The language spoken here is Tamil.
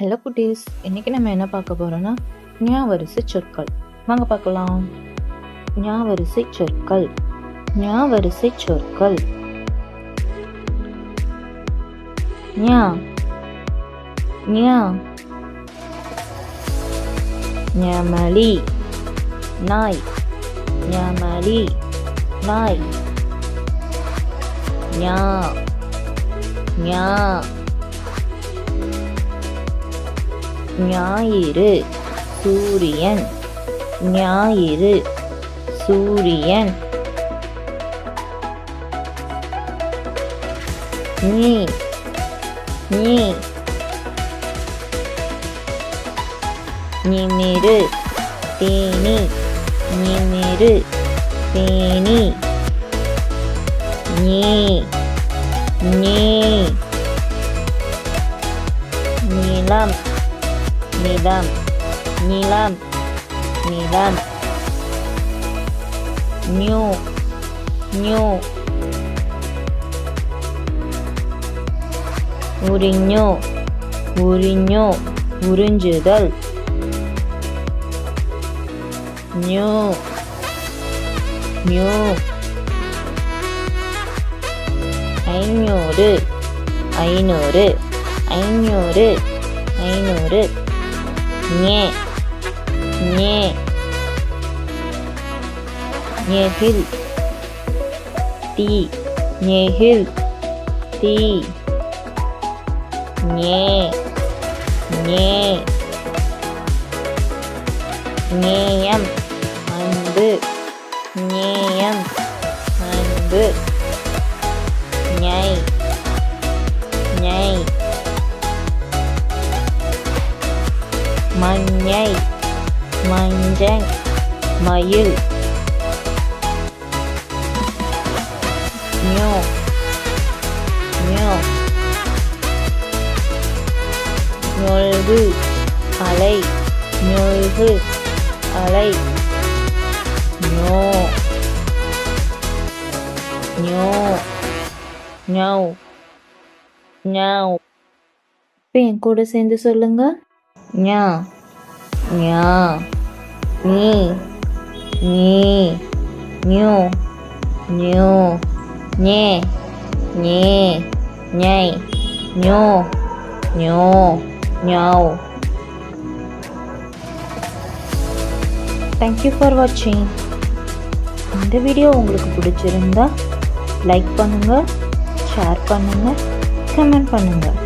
ஹலோ குட்டீஸ். இன்னைக்கு நம்ம என்ன பார்க்க போறோம்னா ஞாவரிசை சொற்கள். வாங்க பார்க்கலாம். ஞாவரிசை சொற்கள். ஞாவரிசை சொற்கள். ஞா. ஞா. ஞமலி. நாய். ஞமலி. நாய். ஞா. ஞா. ஞாயிறு. சூரியன். ஞாயிறு. சூரியன். நீ. நீ. நிமிரு. தேனி. நிமிரு. தேனி. நீ. நீ. 니람 니람 니람 뉴뉴 우린요 우린요 우린지들 뉴 뉴. 아이뇨르, 아이노르, 아이뇨르, 아이노르. ஐநூறு ஞே ஞே ஞெகில் தீ ஞெகில் தீ ஞே ஞே ஞேயம் அன்பு ஞேயம் அன்பு மஞ்சை மஞ்சள் மயில் நியூ மியோ நொழுகு அலை நொழுகு அலை நோ ஞோ ஞோ ஞௌ இப்போ என் கூட சேர்ந்து சொல்லுங்கள் ஞா ஞா நீ நீ நியூ நியூ ஞே ஞே ஞை நியூ நியூ ஞௌ. தேங்க்யூ ஃபார் வாட்சிங் இந்த வீடியோ உங்களுக்கு பிடிச்சிருந்தா லைக் பண்ணுங்கள் ஷேர் பண்ணுங்கள் கமெண்ட் பண்ணுங்கள்